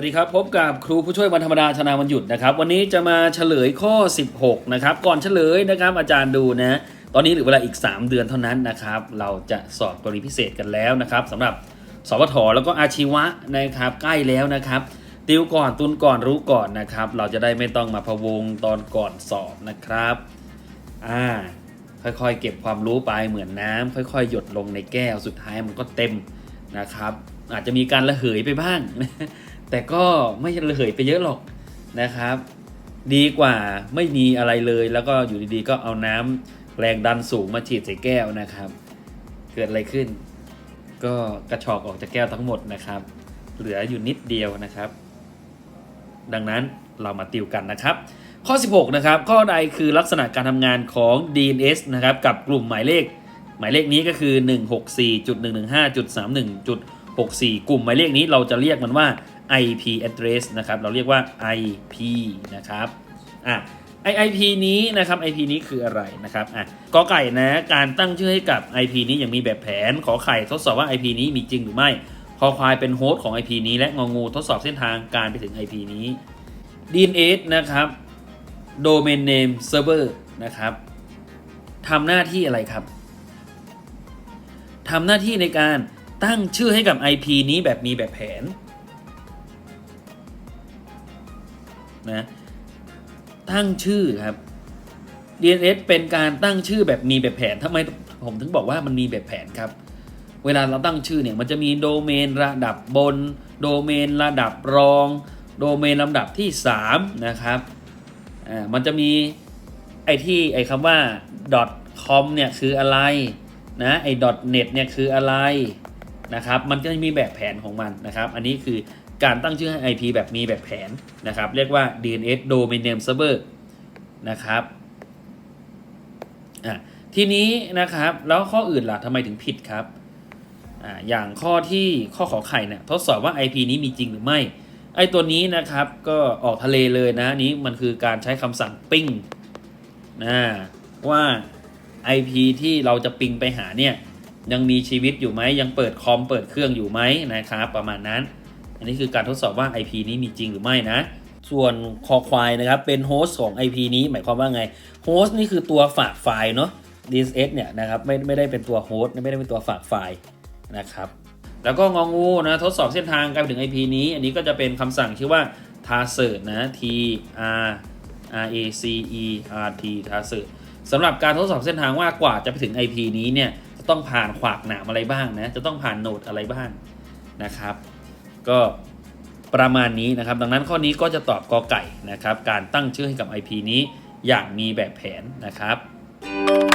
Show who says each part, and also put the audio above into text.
Speaker 1: วัสดีครับ พบกับครูผู้ช่วยวันธรรมดาชนาวันหยุดนะครับ วันนี้จะมาเฉลยข้อ 16 นะครับ ก่อนเฉลยนะครับ อาจารย์ดูนะ ตอนนี้เหลือเวลาอีก 3 เดือนเท่านั้นนะครับ เราจะสอบกรณีพิเศษกันแล้วนะครับสำหรับสวทแล้วก็อาชีวะนะครับ ใกล้แล้วนะครับ ติวก่อนตุนก่อนรู้ก่อนนะครับ เราจะได้ไม่ต้องมาพะวงตอนก่อนสอบนะครับอ่าค่อยๆ เก็บความรู้ไปเหมือนน้ำค่อยๆ หยดลงในแก้วสุดท้ายมันก็เต็มนะครับ อาจจะมีการระเหยไปบ้าง แต่ก็ไม่ระเหยไปเยอะหรอกนะครับ ดีกว่าไม่มีอะไรเลยแล้วก็อยู่ดีๆ ก็เอาน้ำแรงดันสูงมาฉีดใส่แก้วนะครับ เกิดอะไรขึ้น ก็กระชอกออกจากแก้วทั้งหมดนะครับ เหลืออยู่นิดเดียวนะครับ ดังนั้นเรามาติวกันนะครับ ข้อ 16 นะครับ ข้อใดคือลักษณะการทำงานของ DNS นะครับ กับกลุ่มหมายเลข หมายเลขนี้ก็คือ 164.115.31.64 กลุ่มหมายเลขนี้เราจะเรียกมันว่า IP address นะครับ เราเรียกว่า IP นะครับอะไอ IP นี้นะครับ IP นี้คืออะไรนะครับอะกอไก่นะ การตั้งชื่อให้กับ IP นี้อย่างมีแบบแผน ขอไข่ทดสอบว่า IP นี้มีจริงหรือไม่ คอควายเป็นโฮสต์ของ IP นี้ และงองูทดสอบเส้นทางการไปถึง IP นี้ DNS นะครับ Domain Name Server นะครับทำหน้าที่อะไรครับทำหน้าที่ในการตั้งชื่อให้กับ IP นี้แบบมีแบบแผน นะตั้งชื่อครับ DNS เป็นการตั้งชื่อแบบมีแบบแผนทำไมผมถึงบอกว่ามันมีแบบแผนครับ เวลาเราตั้งชื่อเนี่ยมันจะมีโดเมนระดับบน โดเมนระดับรอง โดเมนลำดับที่3นะครับอ่ามันจะมีไอที่ไอคำว่า .com เนี่ยคืออะไรนะไอ .net เนี่ยคืออะไร นะครับ มันก็จะมีแบบแผนของมันนะครับ อันนี้คือการตั้งชื่อให้ IP แบบมีแบบแผนนะครับ เรียกว่า DNS Domain Name Server นะครับอะทีนี้นะครับ แล้วข้ออื่นล่ะทำไมถึงผิดครับอ่าอย่างข้อที่ข้อขอไข่เนี่ยทดสอบว่า IP นี้มีจริงหรือไม่ ไอตัวนี้นะครับก็ออกทะเลเลยนะนี้มันคือการใช้คำสั่งปิ้งนะว่า IP ที่เราจะปิงไปหาเนี่ย ยังมีชีวิตอยู่ไหมยังเปิดคอมเปิดเครื่องอยู่ไหมนะครับประมาณนั้น อันนี้คือการทดสอบว่า IP นี้มีจริงหรือไม่นะ ส่วนคอควายนะครับเป็นโฮสต์ของ IP นี้หมายความว่าไงโฮสต์นี่คือตัวฝากไฟล์เนาะ DNS เนี่ยนะครับไม่ไม่ได้เป็นตัวโฮสต์ไม่ได้เป็นตัวฝากไฟล์นะครับแล้วก็งองูนะทดสอบเส้นทางการไปถึง IP นี้ อันนี้ก็จะเป็นคำสั่งชื่อว่า t a s e r นะ T R R A C E R T t a s e r สำหรับการทดสอบเส้นทางว่ากว่าจะไปถึง IP นี้เนี่ย ต้องผ่านขวากหนามอะไรบ้างนะ จะต้องผ่านโนดอะไรบ้างนะครับ ก็ประมาณนี้นะครับ ดังนั้นข้อนี้ก็จะตอบกอไก่นะครับ การตั้งชื่อให้กับ IP นี้อย่างมีแบบแผนนะครับ